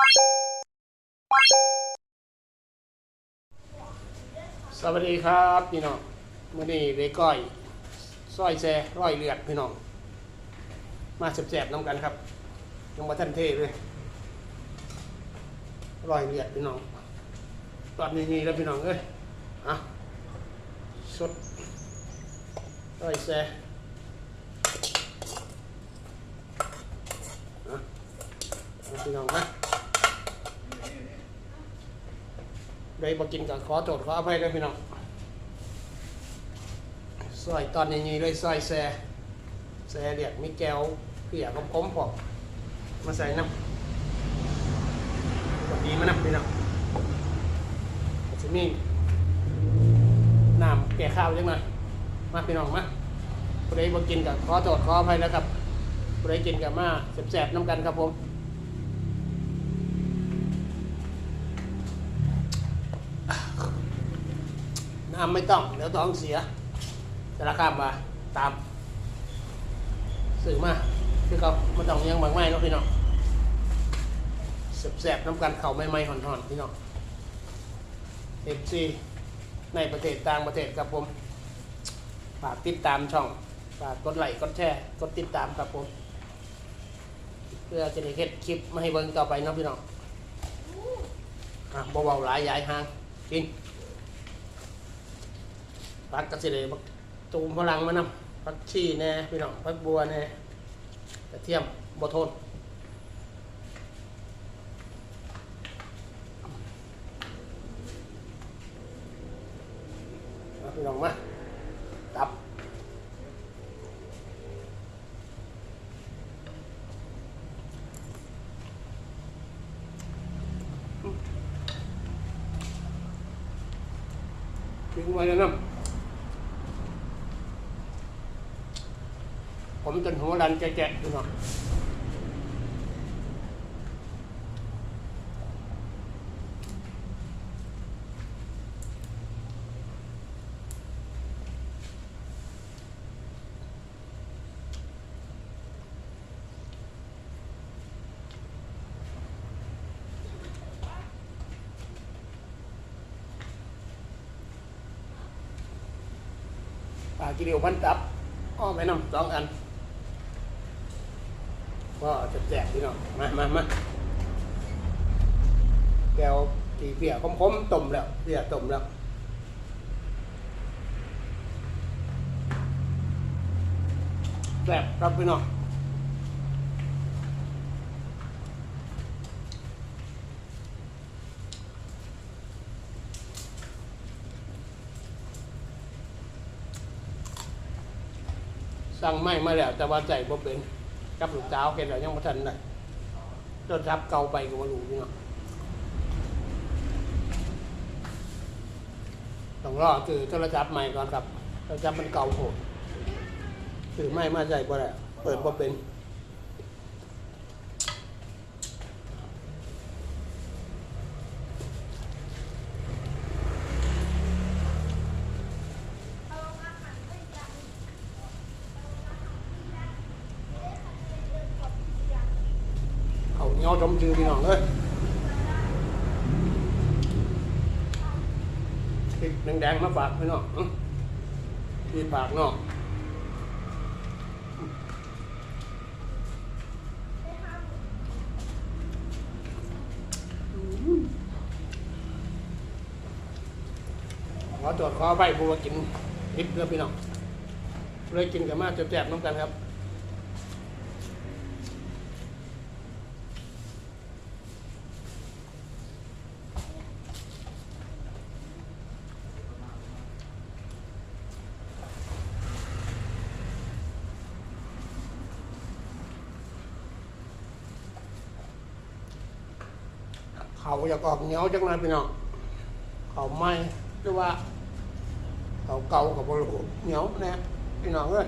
สวัสดีครับพี่น้องมื่อนี้เวก้อยซอยแซ่ร้อยเลือดพี่น้อง มาแสบๆน้ำกันครับยังมาท่านเทเลยร้อยเลือดพี่น้องตอนนี้ๆแล้วพี่น้องเอ้ยอะสดร้อยแซ่อะพี่น้องนะ ได้มากินกับขอโทษขออภัยด้วยพี่น้องซอยตอนนี้เลยซอยแซ่แซ่เรียกมีแก้วเปียกคมๆพอมาใส่น้ำกดดีมาน้ำพี่น้องจะมีน้ำแก่ข้าวจังหน่อยมาพี่น้องมาผู้ใดบ่กินกับขอโทษขออภัยแล้วครับผู้ใดกินกับมาแสบๆน้ำกันครับผม น้ำไม่ต้อง เดี๋ยวท้องเสียจะราคามมาตาม สื่อมาคือเขาม่ต้องยังบางไม้เนาะพี่น้องแสบๆน้ำกันเข่าไม่ไม่ห่อนๆพี่น้องเอฟซีในประเทศต่างประเทศครับผมฝากติดตามช่องฝากกดไลค์กดแชร์กดติดตามครับผม เพื่อจะได้เฮ็ดคลิปมาให้เบิ่งต่อไปนะพี่น้องอะเบาๆหลายยายห่างกิน ปักกระสิเลยบักตูมพลังมานำปักชีแน่พี่น้องปักบัวแน่กระเทียมบทนพี่น้องมาตับทิ้งไว้แล้วนะ ผมจนหัวรันแจ๊ะๆพี่น้องปลากิริวพันตับอ้อมไปน้ำสองอัน ก็จะแจกพี่น้องมามามาแก้วตีเปียกคมๆต้มแล้วเปียกต้มแล้วแซ่บครับพี่น้องสั่งไม่มาแล้วแต่ว่าใจบ่เป็น กับลูกสาวเห็นแล้วยังบ่ทันได้ต้นทับเก่าไปก็บ่รู้พี่น้องต้องรอคือโทรศัพท์ใหม่ก่อนครับโทรศัพท์มันเก่าโหดถือไม่มาใจบ่ได้เปิดบ่เป็น เขา จือพี่น้องเลยพริกแดงๆมาฝากพี่น้องพี่ฝากน้องขอตรวจขอใบผู้ว่ากินพริกเพื่อพี่น้องเลยกินกับมาแซ่บๆน้ำกันครับ เขาอยากออกเหนียวจังเลยพี่น้องเขาไม่หรือว่าเขาเก่ากับบรูเหนียวน่พี่น้องเอ้ย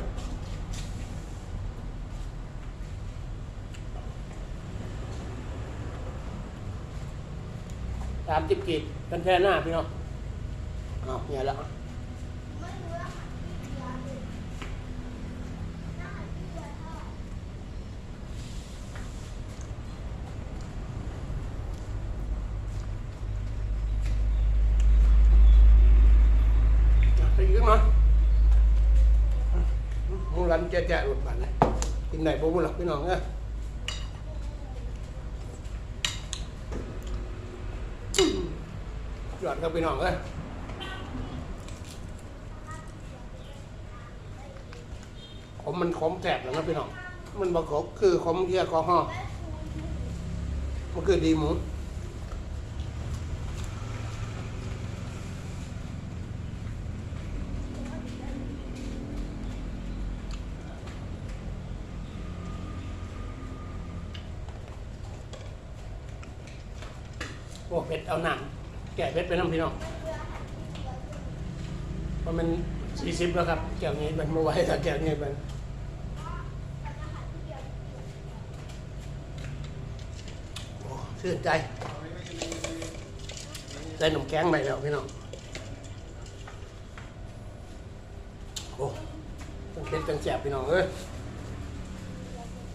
สามจิบกีดกันแค่หน้าพี่น้องอ้าวเนี่ยแล้ว แจ๊ะๆหลุดบันเลยกินไหนบ่บุหรอกพี่น้องเอ้ยยอดครับพี่น้องเอ้ยขมมันขมแสบแล้วนะพี่น้อง มันบะขมคือขมเทียกอฮอมันคือดีหมู โอ้ เอาหนังแก่เผ็ดไปน้ำพี่น้องเพราะมันสี่สิบแล้วครับ แก้วนี้มันมาไว้ถ้าแก้วนี้มันชื่นใจใส่หนมแกงไปแล้วพี่น้องโอ้ต้องเป็ดจังแสบพี่น้องเอ้ย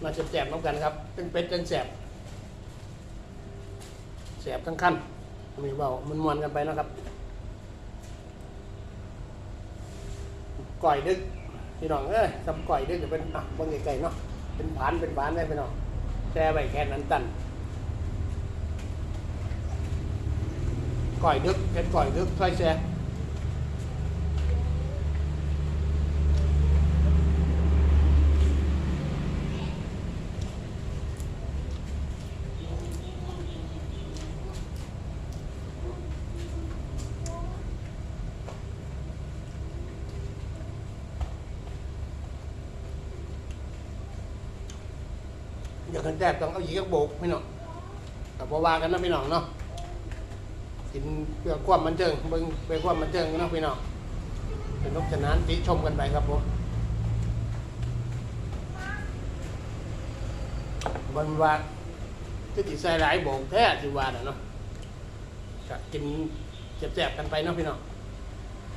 มาแสบๆน้ำกันครับเป็นเป็ดจังแสบแสบทั้งขั้น มีเบามันมวนกันไปนะครับก่อยดึกพี่น้องเอ้ยทำก่อยดึกจะเป็นอะบางไก่เนาะเป็นผานเป็นผานได้พี่น้องแช่ใบแค่นั้นตันก่อยดึกเป็นก่อยดึกถ้อยแช่อยากกัน แทบต้องเอาหยีกโบกพี่น้องแต่พอว่ากันนะพี่น้องเนาะกินเพื่อความบันเทิงเบิ่งเพื่อความบันเทิงเนาะพี่น้องเป็นนกชนานติชมกันไปครับผมวันว่าก็ติใส่หลายโบกแท้สิว่าน่ะเนาะก็กินแซ่บๆกันไปเนาะพี่น้อง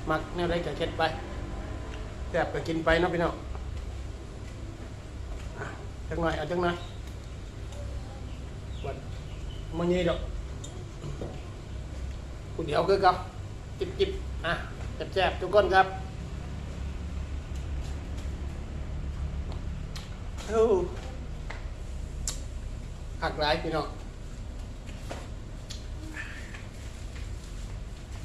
มักแนวใดก็เค็ดไปแซ่บก็กินไปเนาะพี่น้องจังหน่อยเอาจังหน่อย มันยี่ดอกผู้เดียวคือกับ จิบจิบอะแซ่บๆทุกคนครับโอ้หักหลายพี่น้อง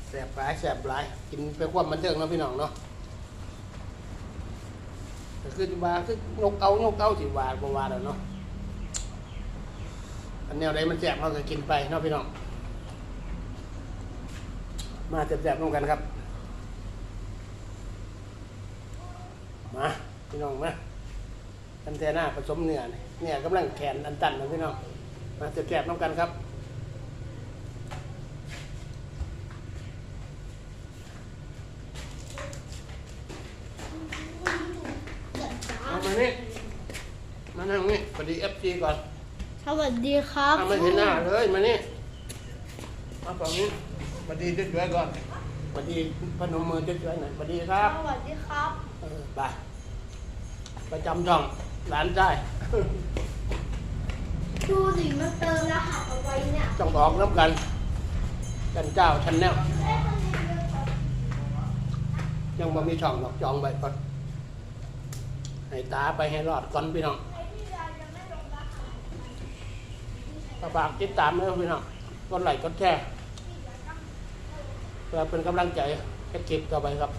แซ่บหลายแซ่บหลาย กินเพื่อความบันเทิงนะพี่น้องเนาะคือว่าคือนกเอานกเอาสิว่าบ่ว่าแล้วเนาะ แนวใดมันแซ่บเราก็กินไปเนาะพี่น้อง มาแซ่บๆร่วมกันครับ มาพี่น้องมาอันแทน่าผสมเนื้อนี่เนี่ยกำลังแขนอันตันนะพี่น้อง มาแซ่บๆร่วมกันครับเอามานี่มานั่งนี่สวัสดีเอฟซีก่อน สวัสดีครับเอามาเห็นหน้าเลยมานี่มาฝั่งนี้สวัสดีเจ้าๆก่อนสวัสดีพนมมือเจ้าๆหน่อยสวัสดีครับ สวัสดีครับ เออไปประจำช่องร้านได้ ดูสิมันเติมรหัสเอาไว้เนี่ยต้องออกน้ำกัน กันเจ้าชันแนลยังบ่มีช่องหรอกจองไว้ก่อนให้ตาไปให้รอดก่อนพี่น้อง ฝากติดตามด้พี่น้องกดไลค์กดแชร์เพื่อเป็นกำลังใจให้คลิปต่อไปครับ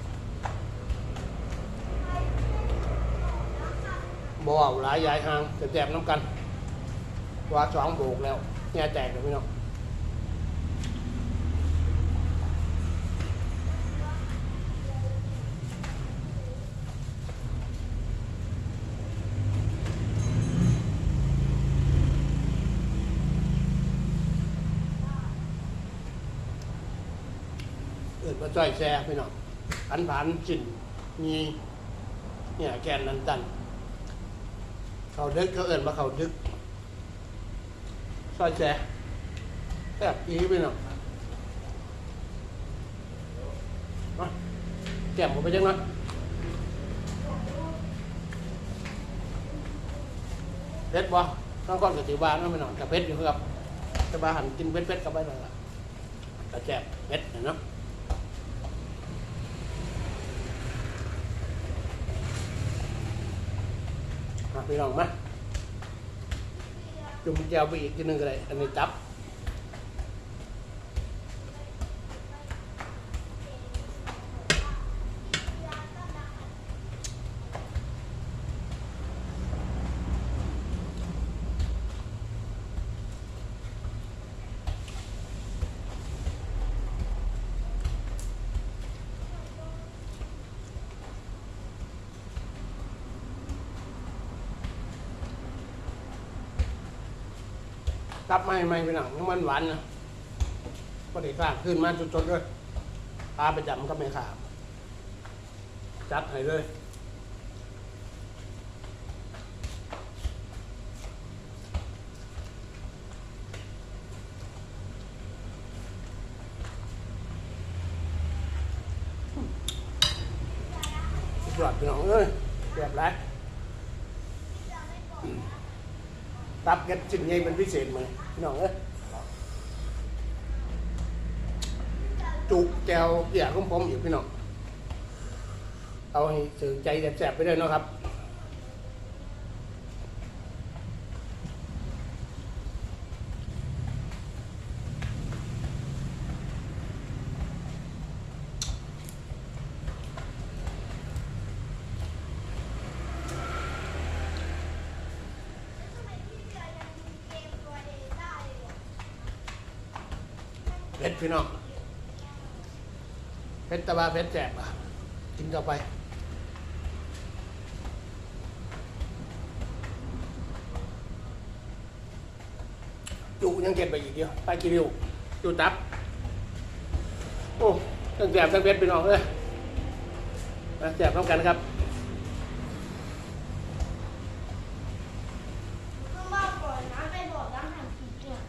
บ่เอหลายยายหางจะแจกน้ำกันว่าสองโบกแล้วแง่แตกเลยพี่น้อง จ่อยแซ่พี่น้องพันผันจินมีเนี่ยแกนนันตันเขาดึกเขาเอินมาเขาดึกซอยแจ๊แบบนี้ไปหน่อยมาแก้มผมไปจังหน่อยเพชรบ่น้องก้อนกับติวาน้องไปหน่อยกับเพชรอยู่ครับจะบาหันกินเพชรเพชรกับไปหน่อยละกระแจบเพชรเนาะ พี่น้องมาจุ่มแก้วไปอีกทีหนึงก็ได้อันนี้จับ ไม่ไม่พี่น้องมันหวานนะพอดีข้าขึ้นมาจุดๆเลยปลาประจำก็ไม่ขาดจัดให้เลย สุดยอดพี่น้องเอ้ยเรียบร้อย ตับเก็ดชิ้นใหญ่เป็นพิเศษมพี่น้องเอ้ยจุกแจวเกี่ยของผมอีกพี่น้อง เอาให้สื่อใจแสบๆไปเลยเนาะครับ เผ็ดพี่น้องเผ็ดตะ บาเผ็ดแสบอะกินต่อไป จุยังเก็บไปอีกเดียว ไปกิริวจุตับ โอ้ตั้งแสบตั้งเผ็ดพี่น้องเอ้ยมาแสบพร้อมกันครับขึ้นบ้านก่อนนะไปบอกร้านอาหารผีเนี่ย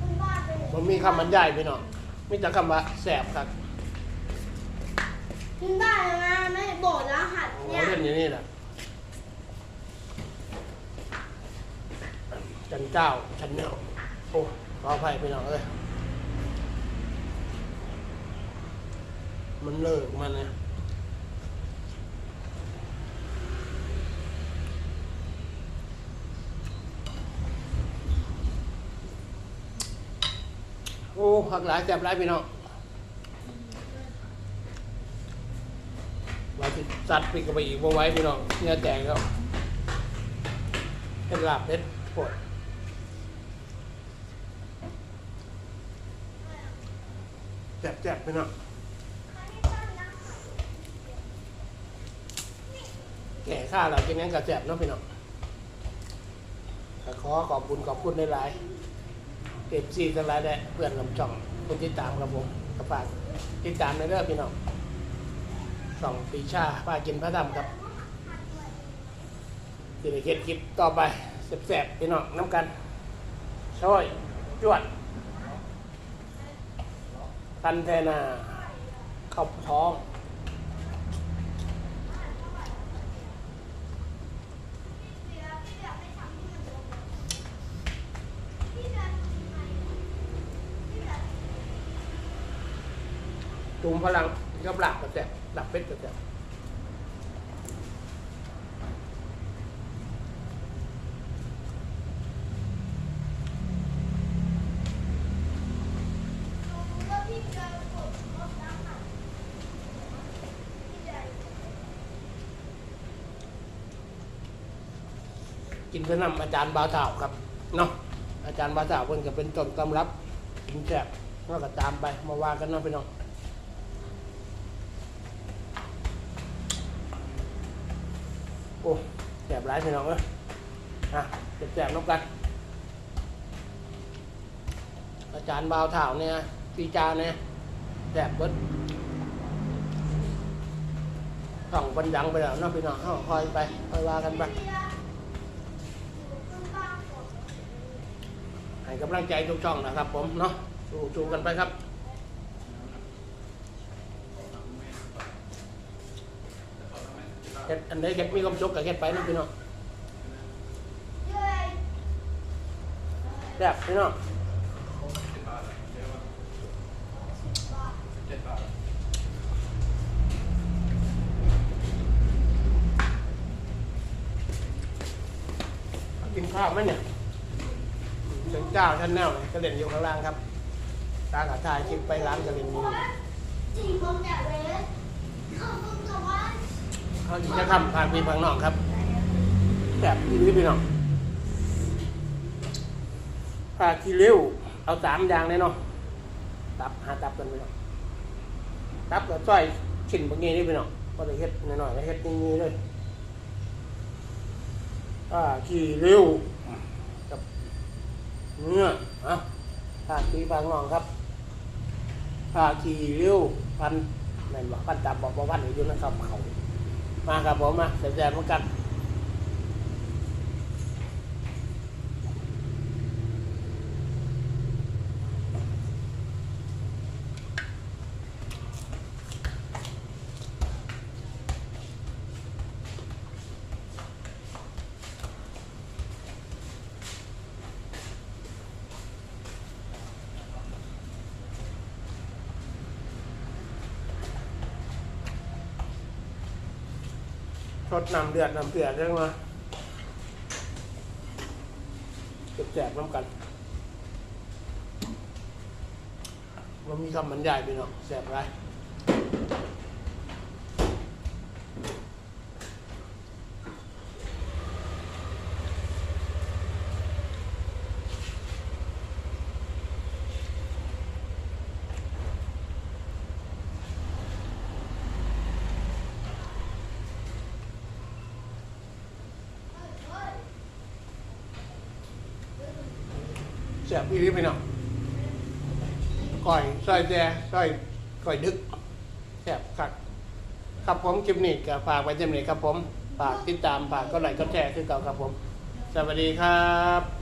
ขึ้นบ้านไปผมมีคำบรรยายพี่น้องมีแต่คำว่าแสบครับ ขึ้นบ้านนะไม่บอกร้านอาหารโอ้เนี่ย เล่นอย่างนี้แหละจันเจ้าชันเนลโอ้ขออภัยพี่น้องเอ้ยมันเลิกมันนี่ยโอ้หักหลายแสบหลายพี่น้องไว้ที่ สัตว์ปิดกันไปอีกว่าไว้พี่น้องเนื้อแตกแล้วเป็นลาบเป็ดปวดแสบๆพี่น้องแก่ข้าเรากินงั้นกับแสบเนาะพี่น้องก็ขอขอบคุณขอบคุณในหลายๆเก็บซีทั้งหลายแด่เพื่อนลำจ่องคนที่ตามครับผมกระฝากติดตามในเรื่องพี่น้อง สองปีชาป้ากินพระดำครับจะได้เห็นคลิปต่อไปแสบๆพี่น้องน้ำกันช่วยจวดพันแทนาข้าท้องจุ่มพลังกับหลักแสบ หลักเพชรจัดกินเพื่อนำอาจารย์บาวเถาครับเนาะอาจารย์บาวเถาเพิ่นก็เป็นต้นตำรับกินแซ่บแล้วก็ตามไปมาว่ากันเนาะพี่น้องโอ้แซ่บ หลายพี่น้องเอ้ยอะแซ่บๆน้ำกัน อาจารย์บาวถาเนี่ยปีจาเนี่ยแซ่บเบิดส่องบันดังไปแล้วเนาะพี่น้องเอาคอยไปคอยว่ากันไปให้กำลังใจทุกช่องนะครับผมเนาะสู้สู้กันไปครับ เฮ็ดอันใดเฮ็ดมีความสุขกับเฮ็ดไปนะพี่น้องแบบพี่น้องกินข้าวไหมเนี่ยถึงเจ้าชั้นแนวเลยก็เด่นอยู่ข้างล่างครับ ตาขาทายคลิปไปร้านกระเด่นอยู่ เขาอีกจะทำทางพี่พังนอกครับแบบนี้พี่น้องปลาคีริ้วเอาสามอย่างเลยเนาะตับหาตับกันไปเนาะตับกับจ้อยชิ้นบางงี้นี่พี่น้องก็เลยเฮ็ดหน่อยๆแล้วเฮ็ดอย่างนี้เลยปลาคีริ้วกับเนื้ออะปลาพี่พังนอกครับปลาคีริ้วพันนั่นบอกพันตับบอกว่าพันอยู่นะครับเขา มาครับผมมาแสบๆเหมือนกัน ทดน้ำเดือดน้ำเดือดเรื่องมาแสบน้ำกันมันมีคำบรรยายไปเนาะแสบไร บอีรีไปหน่อยก่อยซอยแจซอยก่อยดึกแสบคักครับผมคลิปนี้ก็ฝากไว้เต็มเลยครับผมฝากติดตามฝากก็ไลค์ก็แชร์คือเก่าครับผม สวัสดีครับ